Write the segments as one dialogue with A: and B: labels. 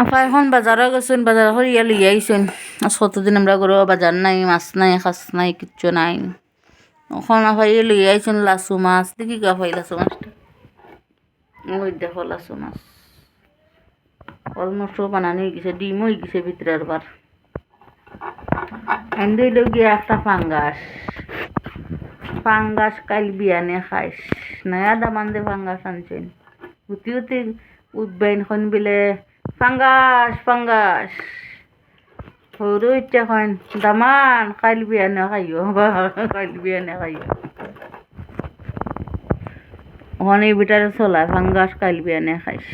A: আপা এখন বাজারে গেছেন বাজার করিয়া লিয়ে আইসেন আজ কতদিন আমরা করো বাজার নাই, মাছ নাই খাস নাই, কিচ্ছু নাই। এখন আপা ইয়ে লিয়ে আইসেন লাসু মাছ। দেখি গা পাই লাসু মাছটা। ওই দেখো লাসু মাছ। অলমোস্ট বানানি হয়ে গেছে, ডিম হয়ে গেছে ভিতরে আবার এন্ডইল গিয়ে একটা ফাঙ্গাস ফাঙ্গাস কাল বিয়ানে খাইস নয়া দামান দে ফাঙ্গাস আনছেন। উতি উতি উঠবেন খন বিলে, ফাঙ্গাস ফাঙ্গাস। সৰু ইচ্ছা খন দামান, কাইল বিয়ানে খাইও বা কাইল বিয়ানে খাইও ওখানে বিটারে চলা, ফাঙ্গাস, কাইল বিয়ানে খাইস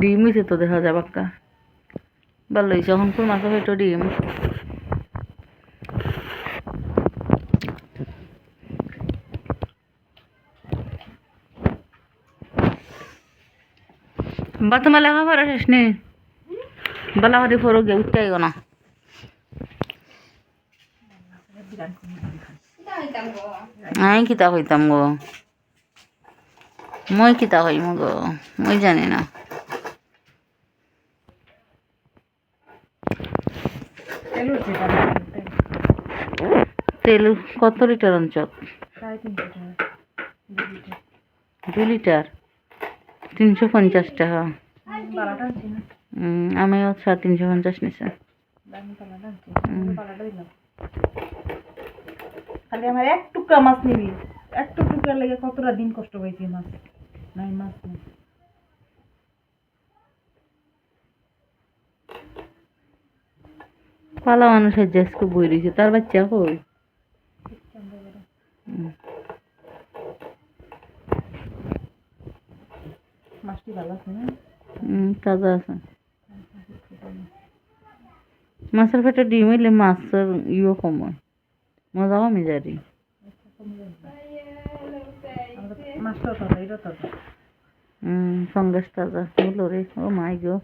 A: ডিম হয়েছে তো দেখা যাবে একটা ভালো হয়েছে এখন কোন মাছের পেটো ডিম। বা তোমার লেখাপড়া শেষ নেই। বালা করে ফরো গিয়ে উঠতে না। আমি কিতা হইতাম গো? মই কিতা হইম গো? মই জানি না।
B: তেল
A: কত লিটার অঞ্চল
B: দু লিটার?
A: তিনশো পঞ্চাশ টাকা। আমিও সাড়ে তিনশো পঞ্চাশ নিছে।
B: খালি আমার এক টুকরা মাছ নিবি। এক টুকরা লেগে কতটা দিন কষ্ট পাইছি মাছ? নাই মাছ নেই।
A: পালা মানুষের জেসকে বই রয়েছে। তার বাচ্চা কই?
B: মাছটি ভালো আছে না?
A: তাজা আছে। মাছের পেটে ডিম হইলে মাছের ইয়ে কম হয়। মজা কমে
B: আমাদের তাজা
A: ফাঙ্গাস তাজা। ও মাই গো